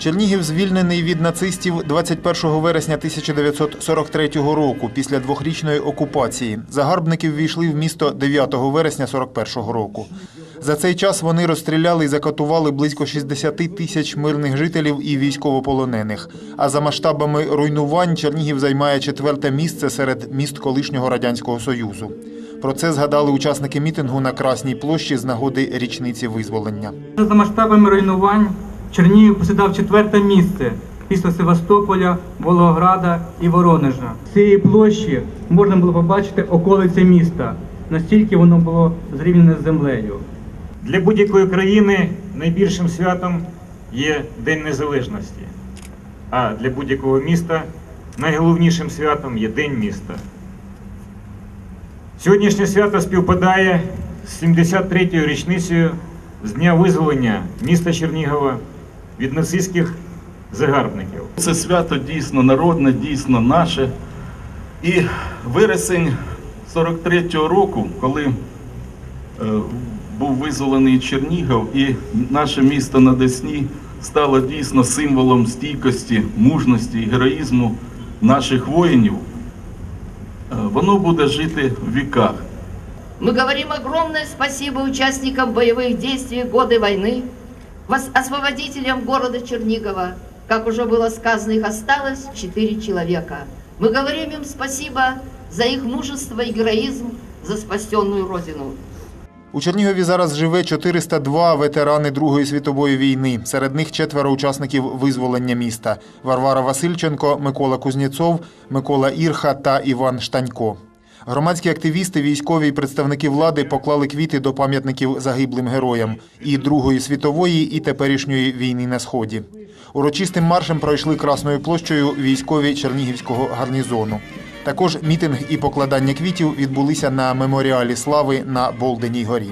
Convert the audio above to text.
Чернігів звільнений від нацистів 21 вересня 1943 року після двохрічної окупації. Загарбники ввійшли в місто 9 вересня 41 року. За цей час вони розстріляли і закатували близько 60 тисяч мирних жителів і військовополонених. А за масштабами руйнувань Чернігів займає четверте місце серед міст колишнього радянського союзу. Про це згадали учасники мітингу на Красній площі з нагоди річниці визволення. За масштабами руйнувань Чернігів посідав четверте місце після Севастополя, Волограда і Воронежа. З цієї площі можна було побачити околиці міста. Настільки воно було зрівняне з землею. Для будь-якої країни найбільшим святом є День Незалежності, а для будь-якого міста найголовнішим святом є День міста. Сьогоднішнє свято співпадає з 73-ю річницею з дня визволення міста Чернігова від нацистських загарбників. Це свято дійсно народне, дійсно наше. І вересень 43-го року, коли е, був визволений Чернігів, і наше місто на Десні стало дійсно символом стійкості, мужності і героїзму наших воїнів, е, воно буде жити в віках. Мы говорим огромное спасибо участникам боевых действий в годы войны, вос- освободителям города Чернигова. Как уже было сказано, их осталось четыре человека. Мы говорим им спасибо за их мужество и героизм, за спасенную Родину. У Чернігові зараз живе 402 ветерани Другої світової війни. Серед них четверо учасників визволення міста: Варвара Васильченко, Микола Кузнєцов, Микола Ірха та Іван Штанько. Громадські активісти, військові і представники влади поклали квіти до пам'ятників загиблим героям і Другої світової, і теперішньої війни на сході. Урочистим маршем пройшли Красною площею військові Чернігівського гарнізону. Також мітинг і покладання квітів відбулися на меморіалі слави на Болденій горі.